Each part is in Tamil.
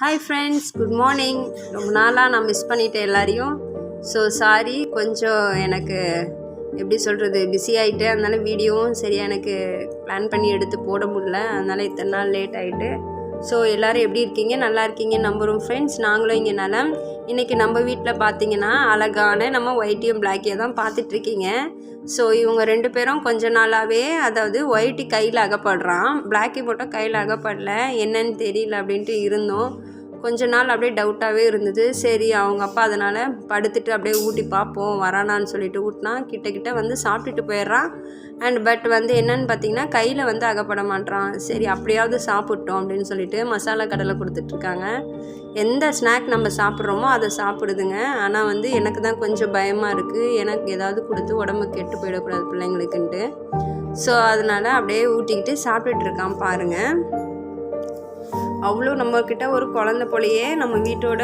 ஹாய் ஃப்ரெண்ட்ஸ் குட் மார்னிங் ரொம்ப நாளாக நான் மிஸ் பண்ணிட்டேன் எல்லாரையும். ஸோ சாரி கொஞ்சம் எனக்கு எப்படி சொல்கிறது பிஸி ஆகிட்டு அதனால வீடியோவும் சரியாக எனக்கு பிளான் பண்ணி எடுத்து போட முடில அதனால் இத்தனை நாள் லேட் ஆகிட்டு ஸோ எல்லோரும் எப்படி இருக்கீங்க? நல்லா இருக்கீங்க நம்புகிறோம் ஃப்ரெண்ட்ஸ் நாங்களும் இங்கே நலம். இன்றைக்கி நம்ம வீட்டில் பார்த்தீங்கன்னா அழகான நம்ம ஒயிட்டியும் பிளாக்கியை தான் பார்த்துட்ருக்கீங்க ஸோ இவங்க ரெண்டு பேரும் கொஞ்ச நாளாகவே அதாவது ஒயிட்டி கையில் அகப்படுறான். பிளாக்கி மட்டும் கையில் அகப்படல. என்னன்னு தெரியல அப்படின்ட்டு இருந்தோம். கொஞ்ச நாள் அப்படியே டவுட்டாகவே இருந்தது. சரி அவங்க அப்பா அதனால் படுத்துட்டு அப்படியே ஊட்டி பார்ப்போம் வரானான்னு சொல்லிட்டு ஊட்டினா கிட்ட கிட்ட வந்து சாப்பிட்டுட்டு போயிடுறான். அண்ட் பட் வந்து என்னன்னு பார்த்தீங்கன்னா கையில் வந்து அகப்பட மாட்றான். சரி அப்படியாவது சாப்பிட்டோம் அப்படின்னு சொல்லிட்டு மசாலா கடலை கொடுத்துட்ருக்காங்க எந்த ஸ்நாக் நம்ம சாப்பிட்றோமோ அதை சாப்பிடுதுங்க. ஆனால் வந்து எனக்கு தான் கொஞ்சம் பயமாக இருக்குது எனக்கு ஏதாவது கொடுத்து உடம்பு கெட்டு போயிடக்கூடாது பிள்ளைங்களுக்குன்ட்டு. ஸோ அதனால் அப்படியே ஊட்டிக்கிட்டு சாப்பிட்டுட்டு இருக்கான் பாருங்கள் அவ்வளோ நம்மக்கிட்ட ஒரு குழந்த போலையே நம்ம வீட்டோட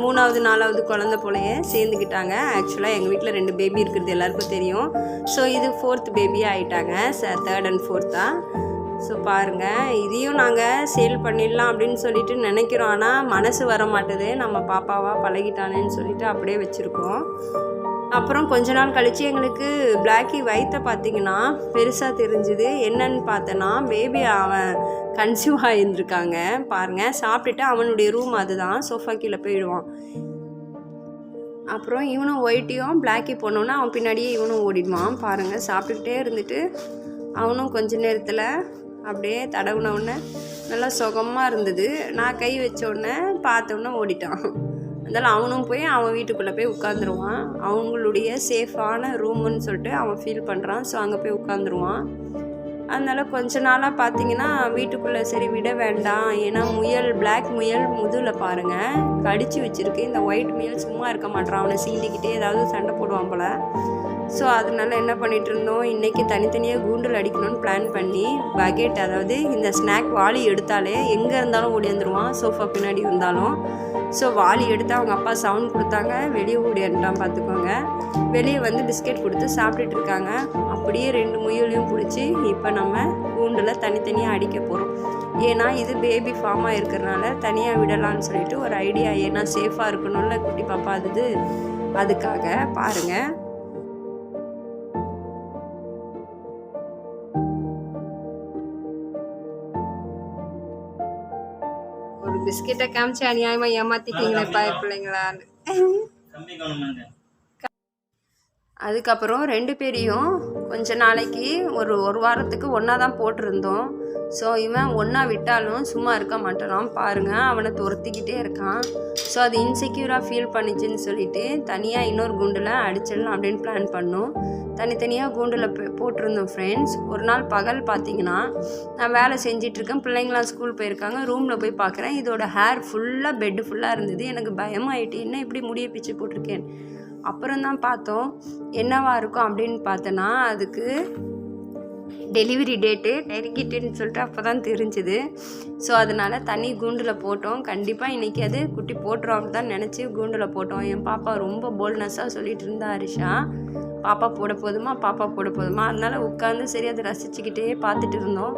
மூணாவது நாலாவது குழந்த போலையே சேர்ந்துக்கிட்டாங்க. ஆக்சுவலாக எங்கள் வீட்டில் ரெண்டு பேபி இருக்கிறது எல்லாருக்கும் தெரியும். ஸோ இது ஃபோர்த் பேபியாக ஆகிட்டாங்க ச தேர்ட் அண்ட் ஃபோர்த்தாக ஸோ பாருங்கள் இதையும் நாங்கள் சேல் பண்ணிடலாம் அப்படின்னு சொல்லிட்டு நினைக்கிறோம். ஆனால் மனசு வர மாட்டுது. நம்ம பாப்பாவாக பழகிட்டானேன்னு சொல்லிட்டு அப்படியே வச்சுருக்கோம். அப்புறம் கொஞ்ச நாள் கழித்து எங்களுக்கு பிளாக்கி வயிற்ற பார்த்திங்கன்னா பெருசாக தெரிஞ்சுது. என்னன்னு பார்த்தேன்னா பேபி அவன் கன்சியூவ் ஆகியிருந்திருக்காங்க பாருங்கள் சாப்பிட்டுட்டு அவனுடைய ரூம் அதுதான். சோஃபா கீழே போயிடுவான். அப்புறம் இவனும் ஒயிட்டியும் பிளாக்கி போனோன்னா அவன் பின்னாடியே இவனும் ஓடிடுவான். பாருங்கள் சாப்பிட்டுக்கிட்டே இருந்துட்டு அவனும் கொஞ்ச நேரத்தில் அப்படியே தடவுனவுடனே நல்லா சுகமாக இருந்தது. நான் கை வச்ச உடனே பார்த்த ஓடிட்டான். அதனால் அவனும் போய் அவன் வீட்டுக்குள்ளே போய் உட்காந்துருவான் அவங்களுடைய சேஃபான ரூமுன்னு சொல்லிட்டு அவன் ஃபீல் பண்ணுறான் ஸோ அங்கே போய் உட்காந்துருவான் அதனால் கொஞ்ச நாளாக பார்த்தீங்கன்னா வீட்டுக்குள்ளே சரி விட வேண்டாம். ஏன்னா முயல் பிளாக் முயல் முதுகில் பாருங்கள் கடிச்சு வச்சுருக்கு. இந்த ஒயிட் முயல் சும்மா இருக்க மாட்டான் அவனை சீண்டிக்கிட்டே ஏதாவது சண்டை போடுவான் போல். ஸோ அதனால என்ன பண்ணிகிட்டு இருந்தோம்? இன்றைக்கி தனித்தனியாக கூண்டில் அடிக்கணும்னு பிளான் பண்ணி பக்கெட் அதாவது இந்த ஸ்நாக் வாளி எடுத்தாலே எங்கே இருந்தாலும் ஓடியாந்துருவான். சோஃபா பின்னாடி இருந்தாலும். ஸோ வாளி எடுத்து அவங்க அப்பா சவுண்ட் கொடுத்தாங்க. வெளியே ஓடியாண்டான் பார்த்துக்கோங்க வெளியே வந்து பிஸ்கெட் கொடுத்து சாப்பிட்டுட்டு இருக்காங்க. அப்படியே ரெண்டு முயலையும் பிடிச்சி இப்போ நம்ம கூண்டில் தனித்தனியாக அடிக்க போகிறோம். ஏன்னா இது பேபி ஃபார்மாக இருக்கிறனால தனியாக விடலாம்னு சொல்லிட்டு ஒரு ஐடியா ஏன்னா சேஃபாக இருக்கணும்ல குட்டி பாப்பா அது அதுக்காக பாருங்கள் ஒரு பிஸ்கெட்டை காமிச்சு அநியாயமா ஏமாத்திட்டீங்களே பிள்ளைங்களான்னு. அதுக்கப்புறம் ரெண்டு பேரையும் கொஞ்ச நாளைக்கு ஒரு ஒரு வாரத்துக்கு ஒன்றா தான் போட்டிருந்தோம். ஸோ இவன் ஒன்றா விட்டாலும் சும்மா இருக்க மாட்டான் பாருங்கள் அவனை துரத்திக்கிட்டே இருக்கான். ஸோ அது இன்செக்யூராக ஃபீல் பண்ணிச்சுன்னு சொல்லிட்டு தனியாக இன்னொரு குண்டில் அடிச்சிடலாம் அப்படின்னு பிளான் பண்ணோம். தனித்தனியாக கூண்டில் போட்டிருந்தோம் ஃப்ரெண்ட்ஸ் ஒரு நாள் பகல் பார்த்தீங்கன்னா நான் வேலை செஞ்சிட்ருக்கேன். பிள்ளைங்களாம் ஸ்கூல் போயிருக்காங்க. ரூமில் போய் பார்க்குறேன் இதோட ஹேர் ஃபுல்லாக பெட்டு ஃபுல்லாக இருந்தது. எனக்கு பயமாயிட்டு என்ன இப்படி முடிய பிச்சு போட்டிருக்கேன்? அப்புறம்தான் பார்த்தோம். என்னவா இருக்கும் அப்படின்னு பார்த்தோன்னா அதுக்கு டெலிவரி டேட்டு நெருங்கிட்டுன்னு சொல்லிட்டு அப்போ தான் தெரிஞ்சுது. ஸோ அதனால் தனி கூண்டில் போட்டோம். கண்டிப்பாக இன்றைக்கி அது குட்டி போட்டுருவாங்க தான் நினச்சி கூண்டில் போட்டோம். என் பாப்பா ரொம்ப போல்னஸாக சொல்லிட்டு இருந்தா ஹரிஷா பாப்பா போட போதுமா? பாப்பா போட போதுமா? அதனால் உட்காந்து சரி அதை ரசிச்சுக்கிட்டே பார்த்துட்டு இருந்தோம்.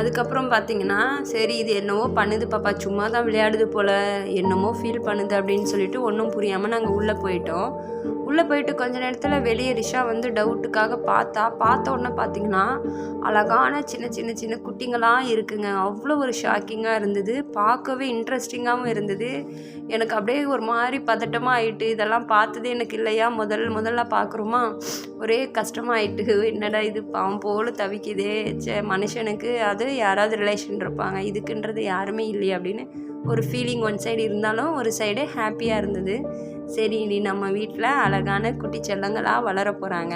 அதுக்கப்புறம் பார்த்தீங்கன்னா சரி இது என்னவோ பண்ணுது பாப்பா சும்மா தான் விளையாடுது போல் என்னமோ ஃபீல் பண்ணுது அப்படின்னு சொல்லிட்டு ஒன்றும் புரியாமல் நாங்கள் உள்ளே போயிட்டோம். உள்ளே போயிட்டு கொஞ்ச நேரத்தில் வெளியே ரிஷா வந்து டவுட்டுக்காக பார்த்தா பார்த்த உடனே பார்த்தீங்கன்னா அழகான சின்ன சின்ன சின்ன குட்டிங்களாம் இருக்குங்க. அவ்வளோ ஒரு ஷாக்கிங்காக இருந்தது. பார்க்கவே இன்ட்ரெஸ்டிங்காகவும் இருந்தது. எனக்கு அப்படியே ஒரு மாதிரி பதட்டமாக ஆயிட்டு இதெல்லாம் பார்த்தது எனக்கு இல்லையா? முதல் முதல்ல பார்க்குறோமா? ஒரே கஷ்டமாயிட்டு என்னடா இது? பாவம் போல் தவிக்குதே. சே மனுஷனுக்கு அது யாராவது ரிலேஷன் இருப்பாங்க. இதுக்குன்றது யாருமே இல்லையே அப்படின்னு ஒரு ஃபீலிங் ஒன் சைடு இருந்தாலும் ஒரு சைடு ஹாப்பியாக இருந்தது. சரி இனி நம்ம வீட்டில் அழகான குட்டி செல்லங்களாக வளர போகிறாங்க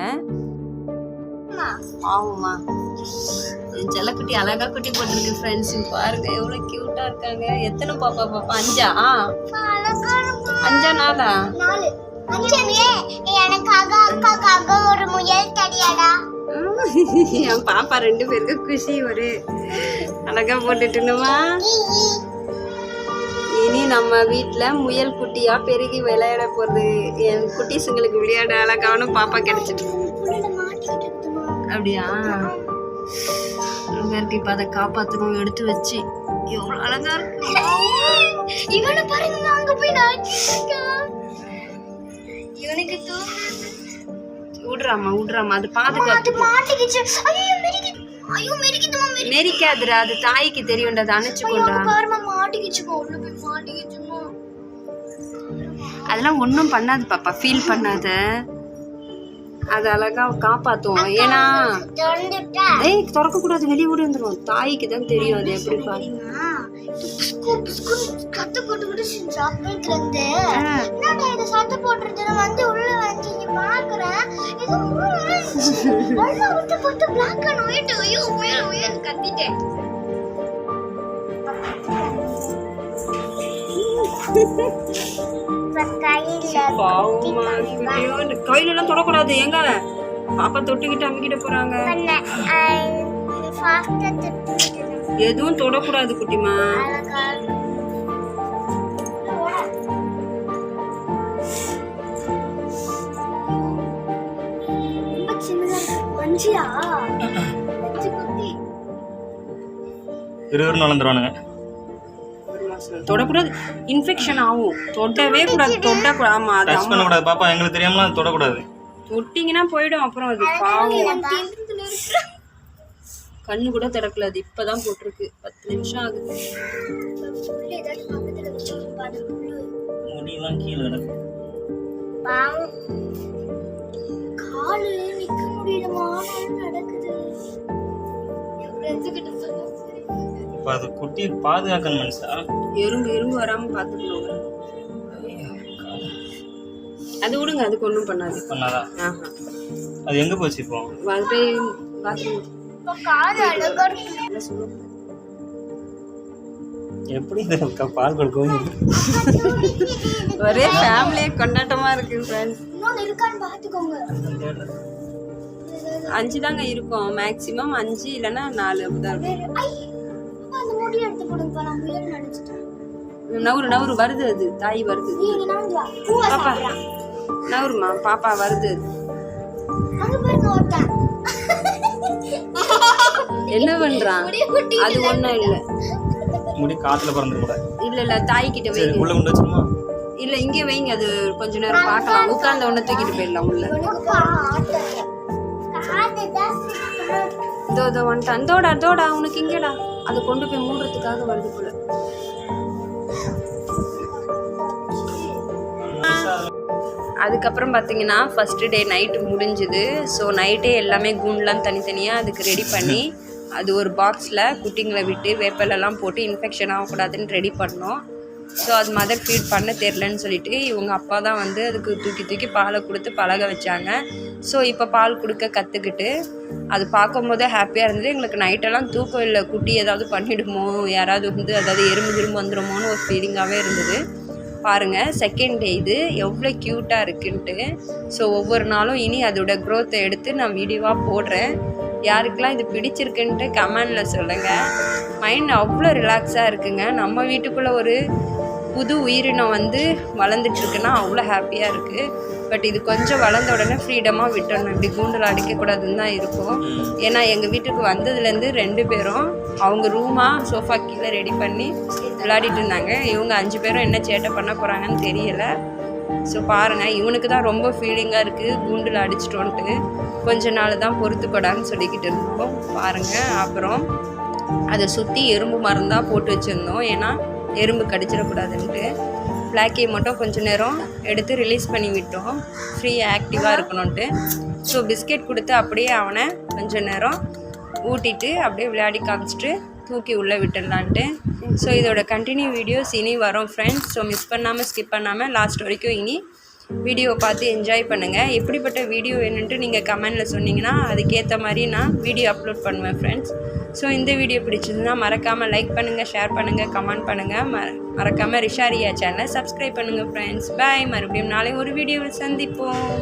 ஆமாம்மா செல்லக்குட்டி அழகா குட்டி போட்டிருக்கு ஃப்ரெண்ட்ஸ் பாருங்க எவ்வளோ க்யூட்டாக இருக்காங்க. எத்தனை பாப்பா பாப்பா? அஞ்சா? அஞ்சா நாளா என் பாப்பா ரெண்டு பேருக்கு குஷி ஒரு அழகா போட்டுட்டுனுமா இனி நம்ம வீட்டில் முயல் குட்டியா பெருகி விளையாட போகிறது என் குட்டீஸுங்களுக்கு விளையாட அழகான பாப்பா கிடைச்சிட்டு அப்படியா? அழகா இருக்கு இப்போ அதை காப்பாற்றணும் எடுத்து வச்சு. எவ்வளோ அழகா இருக்கு. இவனை பாருங்க அங்க போய் நாட்டிருக்கான் இவனுக்கு விட்றாமா விட்றாமா அது பாதுகாப்பு மாட்டிக்கிச்சு. ஐயோ மெரிக்கு ஐயோ மெரிக்குதுமா மெரி நெரிக்காதுடா அது தாய்க்கு தெரியும்டா அதை அணைச்சு ஐயோ கொண்டா. அங்க பாருமா மாட்டிக்கிச்சுமா உள்ள போய் மாட்டிக்கிச்சுமா அதெல்லாம் ஒன்றும் பண்ணாது பாப்பா. ஃபீல் பண்ணாத. அது அழகா காப்பாத்தும். ஏன்னா ஏய் திறக்கக்கூடாது வெளியே ஓடி வந்துடும் தாய்க்கு தான் தெரியும் அது எப்படி பாரு கத்து போட்டு விட்டு சாப்பிட்டு இருந்து. என்னடா இது சட்டை போட்டுறது நான் வந்து உள்ள வந்து இங்க பாக்குறேன் இது உள்ள விட்டு போட்டு பிளாக் அண்ட் ஒயிட் ஐயோ உயர் கத்திட்டேன். கையில எல்லாம் தொடக்கூடாது. ஏங்க பாப்பா தொட்டுக்கிட்டு அமுக்கிட்டு போறாங்க. எதுவும் தொடக்கூடாது குட்டிமா. குட்டி இருவரும் வளர்ந்துருவானுங்க தொடக்கூடாது. இன்ஃபெக்ஷன் ஆகும். தொடவே கூடாது. தொடக்கூடாது ஆமா அது டச் பண்ணக்கூடாது பாப்பா. எங்களுக்கு தெரியாமலாம் அது தொடக்கூடாது. தொட்டிங்கன்னா போயிடும். அப்புறம் அது பாவம். கண்ணு கூட திறக்கல. அது இப்பதான் போட்டிருக்கு. பத்து நிமிஷம் ஆகுது. முடியெல்லாம் கீழே கிடக்கு. பாவம். காலு நிக்க நடக்குது? கிட்ட. இப்போ அது குட்டியை பாதுகாக்கணும் மனுஷா? எறும்பு எறும்பு வராம பாத்துக்கணும். அது விடுங்க அதுக்கு ஒன்றும் பண்ணாது. பண்ணாதான் ஆஹா. அது எங்கே போச்சு இப்போ? அது போய் பாத்ரூம் இப்ப காது அழகா இருக்கு. சொல்லுங்க எப்படி இது க- பால் கொடுக்கவும் ஒரே ஃபேமிலியே கொண்டாட்டமா இருக்கு ஃப்ரெண்ட்ஸ் இன்னொன்னு இருக்கான்னு பாத்துக்கோங்க அஞ்சு தாங்க இருக்கும். மேக்ஸிமம் அஞ்சு இல்லைன்னா நாலு அப்படிதான் இருக்கும். நவுறு நவுறு வருது அது. தாய் வருது. பாப்பா நவுறுமா பாப்பா வருது. அங்க பாருங்க ஒருத்தன். என்ன பண்றான்? அது ஒண்ணும் இல்ல. முடி காற்றுல பறந்துட கூட இல்ல இல்ல தாய் கிட்ட சரி வைங்க. உள்ள கொண்டு வச்சுருமா இல்ல இங்கே வைங்க அது கொஞ்ச நேரம் பார்க்கலாம். உட்கார்ந்த உடனே தூக்கிட்டு போயிடலாம் உள்ள. இதோ இதோ வந்துட்டான் இதோட அதோட அவனுக்கு இங்கேடா. அதை கொண்டு போய் மூடுறதுக்காக வருது போல. அதுக்கப்புறம் பார்த்தீங்கன்னா ஃபஸ்ட்டு டே நைட்டு முடிஞ்சுது. ஸோ நைட்டே எல்லாமே கூண்டெலாம் தனித்தனியாக அதுக்கு ரெடி பண்ணி அது ஒரு பாக்ஸில் குட்டிங்களை விட்டு வேப்பலெல்லாம் போட்டு இன்ஃபெக்ஷன் ஆகக்கூடாதுன்னு ரெடி பண்ணோம். ஸோ அது மதர் ஃபீட் பண்ண தெரிலன்னு சொல்லிட்டு இவங்க அப்பா தான் வந்து அதுக்கு தூக்கி தூக்கி பாலை கொடுத்து பழக வச்சாங்க. ஸோ இப்போ பால் கொடுக்க கற்றுக்கிட்டு அது பார்க்கும்போதே ஹாப்பியாக இருந்தது. எங்களுக்கு நைட்டெல்லாம் தூக்கம் இல்லை. குட்டி ஏதாவது பண்ணிவிடுமோ யாராவது வந்து அதாவது எறும்பு திரும்ப வந்துடுமோன்னு ஒரு ஃபீலிங்காகவே இருந்தது. பாருங்கள் செகண்ட் டே இது. எவ்வளோ க்யூட்டாக இருக்குன்ட்டு. ஸோ ஒவ்வொரு நாளும் இனி அதோட க்ரோத்தை எடுத்து நான் வீடியோவாக போடுறேன். யாருக்கெல்லாம் இது பிடிச்சிருக்குன்ட்டு கமெண்டில் சொல்லுங்கள் மைண்ட் அவ்வளோ ரிலாக்ஸாக இருக்குங்க. நம்ம வீட்டுக்குள்ளே ஒரு புது உயிரினம் வந்து வளர்ந்துட்டுருக்குன்னா அவ்வளோ ஹாப்பியாக இருக்குது பட் இது கொஞ்சம் வளர்ந்த உடனே ஃப்ரீடமாக விட்டுறணும் இப்படி கூண்டில் அடிக்கக்கூடாதுன்னு தான் இருக்கும். ஏன்னா எங்கள் வீட்டுக்கு வந்ததுலேருந்து ரெண்டு பேரும் அவங்க ரூமாக சோஃபா கீழே ரெடி பண்ணி விளையாடிட்டு இருந்தாங்க. இவங்க அஞ்சு பேரும் என்ன சேட்டை பண்ண போகிறாங்கன்னு தெரியலை. ஸோ பாருங்கள் இவனுக்கு தான் ரொம்ப ஃபீலிங்காக இருக்குது கூண்டில் அடிச்சிட்டோன்ட்டு. கொஞ்ச நாள் தான் பொறுத்துக்கொடான்னு சொல்லிக்கிட்டு இருந்தோம். பாருங்கள் அப்புறம் அதை சுற்றி எறும்பு மருந்தாக போட்டு வச்சுருந்தோம். ஏன்னா எறும்பு கடிச்சிடக்கூடாதுன்ட்டு. பிளாக்கை மட்டும் கொஞ்சம் நேரம் எடுத்து ரிலீஸ் பண்ணி விட்டோம். ஃப்ரீ ஆக்டிவாக இருக்கணும்ன்ட்டு. ஸோ பிஸ்கெட் கொடுத்து அப்படியே அவனை கொஞ்ச நேரம் ஊட்டிட்டு அப்படியே விளையாடி காமிச்சிட்டு தூக்கி உள்ளே விட்டுடலான்ட்டு. ஸோ இதோட கண்டினியூ வீடியோஸ் இனி வரும் ஃப்ரெண்ட்ஸ் ஸோ மிஸ் பண்ணாமல் ஸ்கிப் பண்ணாமல் லாஸ்ட் வரைக்கும் இனி வீடியோவை பார்த்து என்ஜாய் பண்ணுங்கள் எப்படிப்பட்ட வீடியோ வேணுன்ட்டு நீங்கள் கமெண்டில் சொன்னீங்கன்னா அதுக்கேற்ற மாதிரி நான் வீடியோ அப்லோட் பண்ணுவேன் ஃப்ரெண்ட்ஸ் ஸோ இந்த வீடியோ பிடிச்சதுன்னா மறக்காமல் லைக் பண்ணுங்கள் ஷேர் பண்ணுங்கள் கமெண்ட் பண்ணுங்கள் மற மறக்காமல் ரிஷாரியா சேனலை சப்ஸ்கிரைப் பண்ணுங்கள் ஃப்ரெண்ட்ஸ் பாய் மறுபடியும் நாளை ஒரு வீடியோவில் சந்திப்போம்.